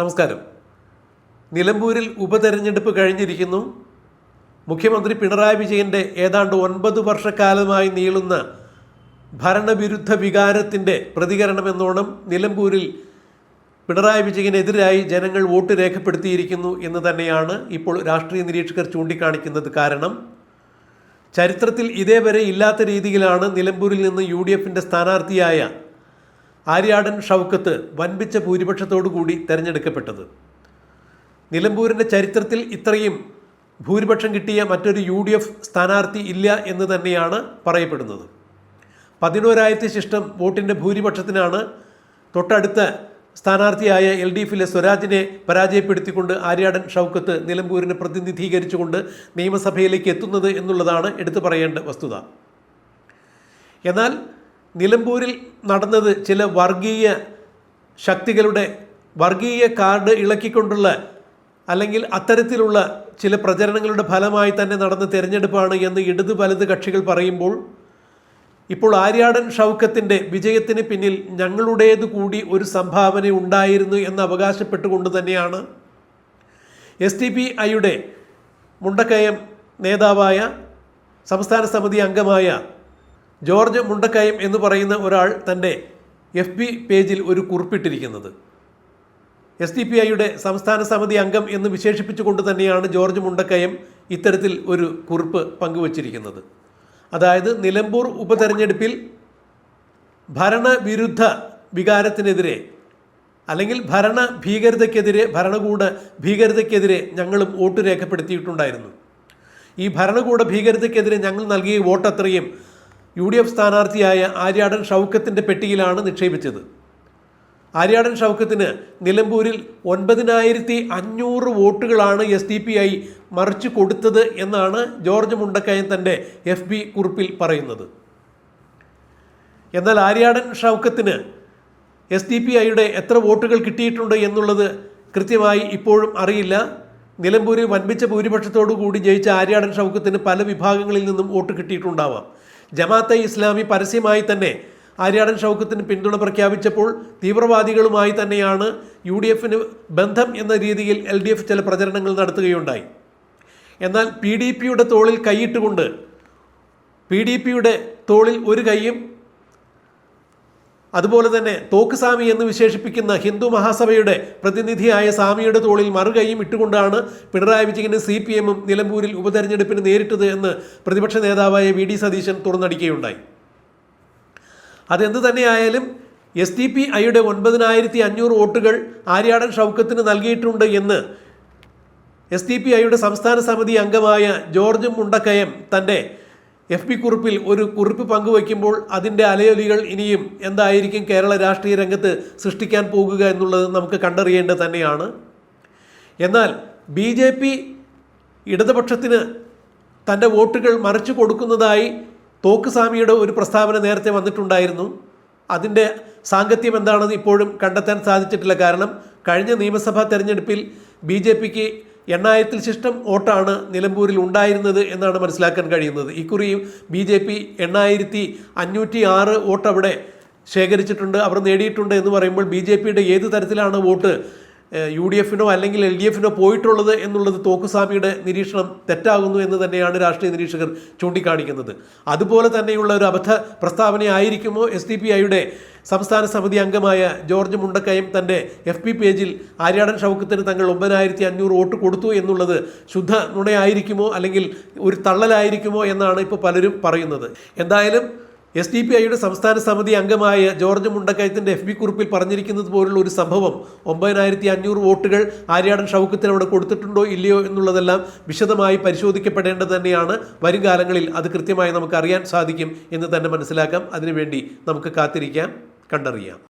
നമസ്കാരം. നിലമ്പൂരിൽ ഉപതെരഞ്ഞെടുപ്പ് കഴിഞ്ഞിരിക്കുന്നു. മുഖ്യമന്ത്രി പിണറായി വിജയന്റെ ഏതാണ്ട് ഒൻപത് വർഷക്കാലമായി നീളുന്ന ഭരണവിരുദ്ധ വികാരത്തിന്റെ പ്രതികരണമെന്നോണം നിലമ്പൂരിൽ പിണറായി വിജയനെതിരായി ജനങ്ങൾ വോട്ട് രേഖപ്പെടുത്തിയിരിക്കുന്നു എന്ന് തന്നെയാണ് ഇപ്പോൾ രാഷ്ട്രീയ നിരീക്ഷകർ ചൂണ്ടിക്കാണിക്കുന്നത് കാരണം. ചരിത്രത്തിൽ ഇതേവരെ ഇല്ലാത്ത രീതിയിലാണ് നിലമ്പൂരിൽ നിന്ന് യു ഡി എഫിന്റെ സ്ഥാനാർത്ഥിയായ ആര്യാടൻ ഷൗക്കത്ത് വൻപിച്ച ഭൂരിപക്ഷത്തോടു കൂടി തെരഞ്ഞെടുക്കപ്പെട്ടത്. നിലമ്പൂരിന്റെ ചരിത്രത്തിൽ ഇത്രയും ഭൂരിപക്ഷം കിട്ടിയ മറ്റൊരു യു ഡി എഫ് സ്ഥാനാർത്ഥി ഇല്ല എന്ന് തന്നെയാണ് പറയപ്പെടുന്നത്. പതിനോരായിരത്തി ശിഷ്ടം വോട്ടിന്റെ ഭൂരിപക്ഷത്തിനാണ് തൊട്ടടുത്ത സ്ഥാനാർത്ഥിയായ എൽ ഡി എഫിലെ സ്വരാജിനെ പരാജയപ്പെടുത്തിക്കൊണ്ട് ആര്യാടൻ ഷൗക്കത്ത് നിലമ്പൂരിനെ പ്രതിനിധീകരിച്ചുകൊണ്ട് നിയമസഭയിലേക്ക് എത്തുന്നത് എന്നുള്ളതാണ് എടുത്തു പറയേണ്ട വസ്തുത. എന്നാൽ നിലമ്പൂരിൽ നടന്നത് ചില വർഗീയ ശക്തികളുടെ വർഗീയ കാർഡ് ഇളക്കിക്കൊണ്ടുള്ള അല്ലെങ്കിൽ അത്തരത്തിലുള്ള ചില പ്രചരണങ്ങളുടെ ഫലമായി തന്നെ നടന്ന തിരഞ്ഞെടുപ്പാണ് എന്ന് ഇടതു വലത് കക്ഷികൾ പറയുമ്പോൾ ഇപ്പോൾ ആര്യാടൻ ഷൗക്കത്തിന്റെ വിജയത്തിന് പിന്നിൽ ഞങ്ങളുടേതു കൂടി ഒരു സംഭാവന ഉണ്ടായിരുന്നു എന്ന് അവകാശപ്പെട്ടുകൊണ്ട് തന്നെയാണ് എസ് ടി പി ഐയുടെ മുണ്ടക്കയം നേതാവായ സംസ്ഥാന സമിതി അംഗമായ ജോർജ് മുണ്ടക്കയം എന്ന് പറയുന്ന ഒരാൾ തന്റെ എഫ് ബി പേജിൽ ഒരു കുറിപ്പിട്ടിരിക്കുന്നത്. എസ് ഡി പി ഐയുടെ സംസ്ഥാന സമിതി അംഗം എന്ന് വിശേഷിപ്പിച്ചുകൊണ്ട് തന്നെയാണ് ജോർജ് മുണ്ടക്കയം ഇത്തരത്തിൽ ഒരു കുറിപ്പ് പങ്കുവച്ചിരിക്കുന്നത്. അതായത് നിലമ്പൂർ ഉപതെരഞ്ഞെടുപ്പിൽ ഭരണവിരുദ്ധ വികാരത്തിനെതിരെ അല്ലെങ്കിൽ ഭരണ ഭീകരതയ്ക്കെതിരെ ഭരണകൂട ഭീകരതയ്ക്കെതിരെ ഞങ്ങളും വോട്ട് രേഖപ്പെടുത്തിയിട്ടുണ്ടായിരുന്നു. ഈ ഭരണകൂട ഭീകരതയ്ക്കെതിരെ ഞങ്ങൾ നൽകിയ വോട്ട് വോട്ടത്രയും യു ഡി എഫ് സ്ഥാനാർത്ഥിയായ ആര്യാടൻ ഷൗക്കത്തിന്റെ പെട്ടിയിലാണ് നിക്ഷേപിച്ചത്. ആര്യാടൻ ഷൗക്കത്തിന് നിലമ്പൂരിൽ ഒൻപതിനായിരത്തി അഞ്ഞൂറ് വോട്ടുകളാണ് എസ് ഡി പി ഐ മറിച്ചു കൊടുത്തത് എന്നാണ് ജോർജ് മുണ്ടക്കയൻ തന്റെ എഫ് ബി കുറിപ്പിൽ പറയുന്നത്. എന്നാൽ ആര്യാടൻ ഷൗക്കത്തിന് എസ് ഡി പി ഐയുടെ എത്ര വോട്ടുകൾ കിട്ടിയിട്ടുണ്ട് എന്നുള്ളത് കൃത്യമായി ഇപ്പോഴും അറിയില്ല. നിലമ്പൂരിൽ വൻപിച്ച ഭൂരിപക്ഷത്തോടു കൂടി ജയിച്ച ആര്യാടൻ ഷൗക്കത്തിന് പല വിഭാഗങ്ങളിൽ നിന്നും വോട്ട് കിട്ടിയിട്ടുണ്ടാവാം. ജമാഅത്തെ ഇസ്ലാമി പരസ്യമായി തന്നെ ആര്യാടൻ ഷൗക്കത്തിന് പിന്തുണ പ്രഖ്യാപിച്ചപ്പോൾ തീവ്രവാദികളുമായി തന്നെയാണ് യു ഡി എഫിന് ബന്ധം എന്ന രീതിയിൽ എൽ ഡി എഫ് ചില പ്രചരണങ്ങൾ നടത്തുകയുണ്ടായി. എന്നാൽ പി ഡി പിയുടെ തോളിൽ കൈയിട്ടുകൊണ്ട് പി ഡി പിയുടെ തോളിൽ ഒരു കൈയും അതുപോലെ തന്നെ തോക്ക് സ്വാമി എന്ന് വിശേഷിപ്പിക്കുന്ന ഹിന്ദു മഹാസഭയുടെ പ്രതിനിധിയായ സ്വാമിയുടെ തോളിൽ മറുകൈയും ഇട്ടുകൊണ്ടാണ് പിണറായി വിജയന് സി പി എമ്മും നിലമ്പൂരിൽ ഉപതെരഞ്ഞെടുപ്പിന് നേരിട്ടത് എന്ന് പ്രതിപക്ഷ നേതാവായ വി ഡി സതീശൻ തുറന്നടിക്കുകയുണ്ടായി. അതെന്ത് തന്നെയായാലും എസ് ടി പി ഐയുടെ ഒൻപതിനായിരത്തി അഞ്ഞൂറ് വോട്ടുകൾ ആര്യാടൻ ഷൗക്കത്തിന് നൽകിയിട്ടുണ്ട് എന്ന് എസ് ടി പി ഐയുടെ സംസ്ഥാന സമിതി അംഗമായ ജോർജ് മുണ്ടക്കയം തന്റെ എഫ് പി കുറിപ്പിൽ ഒരു കുറിപ്പ് പങ്കുവയ്ക്കുമ്പോൾ അതിന്റെ അലയൊലികൾ ഇനിയും എന്തായിരിക്കും കേരള രാഷ്ട്രീയ രംഗത്ത് സൃഷ്ടിക്കാൻ പോകുക എന്നുള്ളത് നമുക്ക് കണ്ടറിയേണ്ടത് തന്നെയാണ്. എന്നാൽ ബി ജെ പി ഇടതുപക്ഷത്തിന് തന്റെ വോട്ടുകൾ മറിച്ചു കൊടുക്കുന്നതായി തോക്കുസ്വാമിയുടെ ഒരു പ്രസ്താവന നേരത്തെ വന്നിട്ടുണ്ടായിരുന്നു. അതിന്റെ സാങ്കത്യം എന്താണെന്ന് ഇപ്പോഴും കണ്ടെത്താൻ സാധിച്ചിട്ടില്ല. കാരണം കഴിഞ്ഞ നിയമസഭാ തെരഞ്ഞെടുപ്പിൽ ബി ജെ പിക്ക് എണ്ണായിരത്തിൽ ശിഷ്ടം വോട്ടാണ് നിലമ്പൂരിൽ ഉണ്ടായിരുന്നത് എന്നാണ് മനസ്സിലാക്കാൻ കഴിയുന്നത്. ഇക്കുറിയും ബി ജെ പി എണ്ണായിരത്തി അഞ്ഞൂറ്റി ആറ് വോട്ട് അവിടെ ശേഖരിച്ചിട്ടുണ്ട് അവർ നേടിയിട്ടുണ്ട് എന്ന് പറയുമ്പോൾ ബി ജെ പിയുടെ ഏത് തരത്തിലാണ് വോട്ട് യു ഡി എഫിനോ അല്ലെങ്കിൽ എൽ ഡി എഫിനോ പോയിട്ടുള്ളത് എന്നുള്ളത് തോക്കുസ്വാമിയുടെ നിരീക്ഷണം തെറ്റാകുന്നു എന്ന് തന്നെയാണ് രാഷ്ട്രീയ നിരീക്ഷകർ ചൂണ്ടിക്കാണിക്കുന്നത്. അതുപോലെ തന്നെയുള്ള ഒരു അബദ്ധ പ്രസ്താവനയായിരിക്കുമോ എസ് ഡി പി ഐയുടെ സംസ്ഥാന സമിതി അംഗമായ ജോർജ് മുണ്ടക്കയം തന്റെ എഫ് പി പേജിൽ ആര്യാടൻ ഷൗക്കത്തിന് തങ്ങൾ ഒമ്പതിനായിരത്തി അഞ്ഞൂറ് വോട്ട് കൊടുത്തു എന്നുള്ളത് ശുദ്ധ നുണയായിരിക്കുമോ അല്ലെങ്കിൽ ഒരു തള്ളലായിരിക്കുമോ എന്നാണ് ഇപ്പോൾ പലരും പറയുന്നത്. എന്തായാലും എസ് ഡി പി ഐയുടെ സംസ്ഥാന സമിതി അംഗമായ ജോർജ് മുണ്ടക്കയത്തിന്റെ എഫ് ബി കുറിപ്പിൽ പറഞ്ഞിരിക്കുന്നത് പോലുള്ള ഒരു സംഭവം ഒമ്പതിനായിരത്തി അഞ്ഞൂറ് വോട്ടുകൾ ആര്യാടൻ ഷൗക്കത്തിന് അവിടെ കൊടുത്തിട്ടുണ്ടോ ഇല്ലയോ എന്നുള്ളതെല്ലാം വിശദമായി പരിശോധിക്കപ്പെടേണ്ടത് തന്നെയാണ്. വരും കാലങ്ങളിൽ അത് കൃത്യമായി നമുക്ക് അറിയാൻ സാധിക്കും എന്ന് തന്നെ മനസ്സിലാക്കാം. അതിനുവേണ്ടി നമുക്ക് കാത്തിരിക്കാം കണ്ടറിയാം.